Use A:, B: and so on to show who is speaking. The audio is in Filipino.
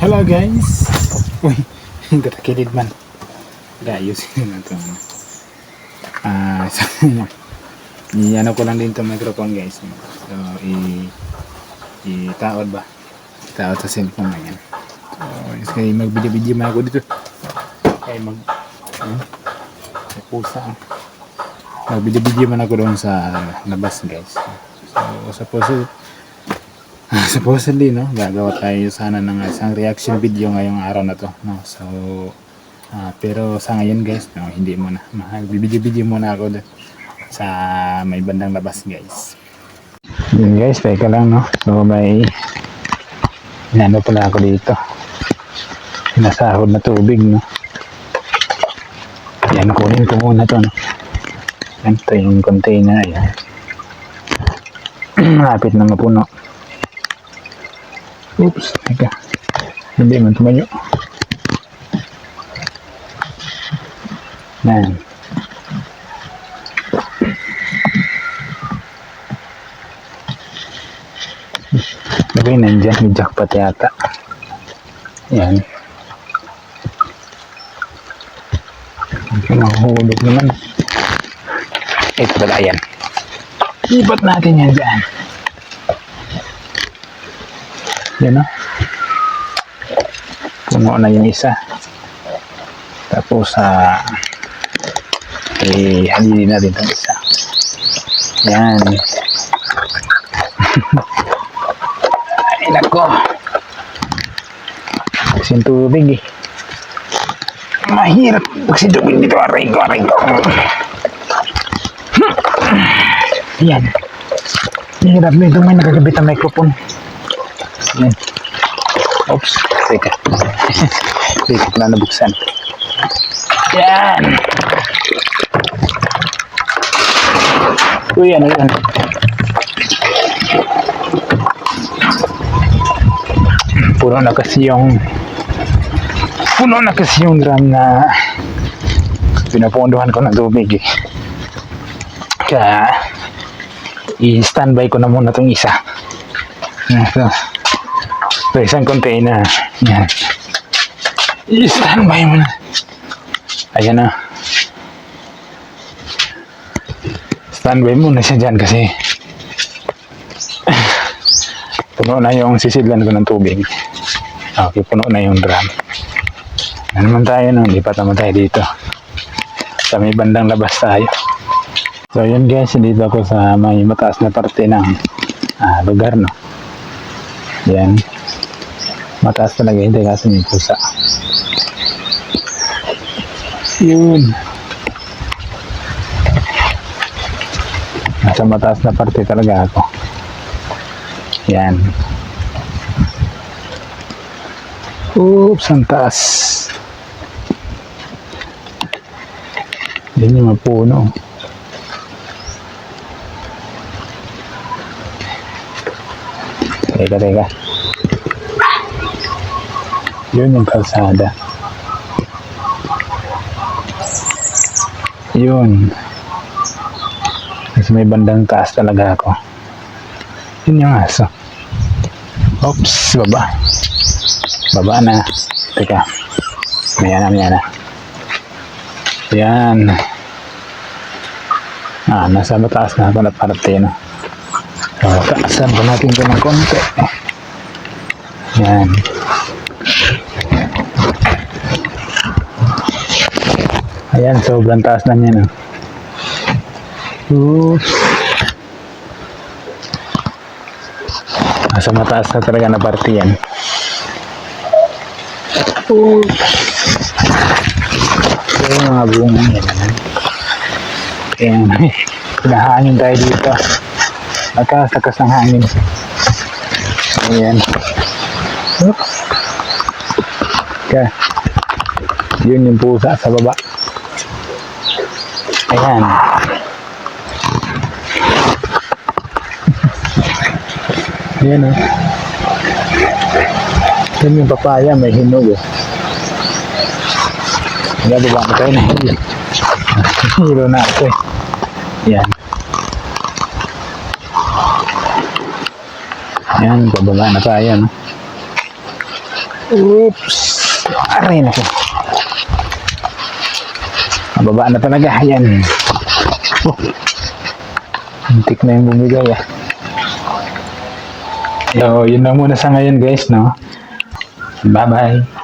A: Hello guys! Uy, katakilid man. Gayusin na ito. Ah, so, i-ano ko lang din itong microphone guys. So, i i-taod ba? Taod sa cellphone na yan. So, kaya magbili-bili man ako dito. Kaya mag... Ano? May pusa. Magbili-bili man ako doon sa labas guys. So, suppose supposedly no? Gagawa tayo sana ng isang reaction video ngayong araw na to no? So ah, pero sa ngayon guys no hindi muna. Magbibideo-video muna ako dun sa may bandang labas guys. Yun guys teka lang no? So may inano pala ako dito. Nasahod na tubig no? Yan kunin ko muna to no? Yan ito yung container yan malapit na mapuno Oops, teka. Hindi man tumayo. Yan. Lagay nandyan, may jackpot yata. Yan. Ito mahuhulog naman. Ito pala yan. Ibat natin yan dyan. Yan o. Puno na yung isa. Tapos, ah, eh, halili na din itong isa. Yan. Ay, nako. Kasi yung tubig eh. Mahirap magsidubig dito. Aray ko, aray ko. Yan. Mahirap nito may nakagabit ang microphone. Yan. Oops. Teka. Teka na nabuksan. Yan. Uy, ano yan? Puno na kasi yung puno na kasi yung drum na pinapunduhan ko ng tubig eh. Kaya i-standby ko na muna itong isa. Ito. Ito isang container. Yan. I-standby mo na. Ayan na. Standby muna siya dyan kasi puno na yung sisidlan ko ng tubig. Okay, puno na yung drum. Ano naman tayo no? Lipat naman tayo dito. Sa may bandang labas tayo. So yun guys, dito ako sa may mataas na parte ng ah, lugar no. Yan. Mataas talaga hindi kasi may pusa. Yun. Nasa mataas na parte talaga ako. Yan. Oops, ang taas. Yan yung mapuno. Teka, teka. Yun yung kalsada. Yun. Kasi may bandang taas talaga ako. Yun yung aso. Oops, baba. Baba na. Teka. Maya na, maya na. Yan. Ah, nasa mataas na ako na no? So, taasan pa natin ito ng konti. Yan. Ayan, sobrang taas na niya? Oops. Nasa mataas na talaga na parte yan. Oops. Yung mga bunga yan. Ayan. Pinahangin tayo dito. Nagkasakas ng hangin. Ayan. Oops. Okay. Yun yung pusa sa baba. Ayan. Ayan o. Yun yung papaya, may hinog o. Kaya baba mo tayo na hilo. na ako eh. Yan. Yan, bababa na tayo no. Oops. Aray na ko. Mababa na talaga. Ayan. Oh. Hintik na yung bumigay ah. So, yun lang muna sa ngayon guys, no? Bye-bye.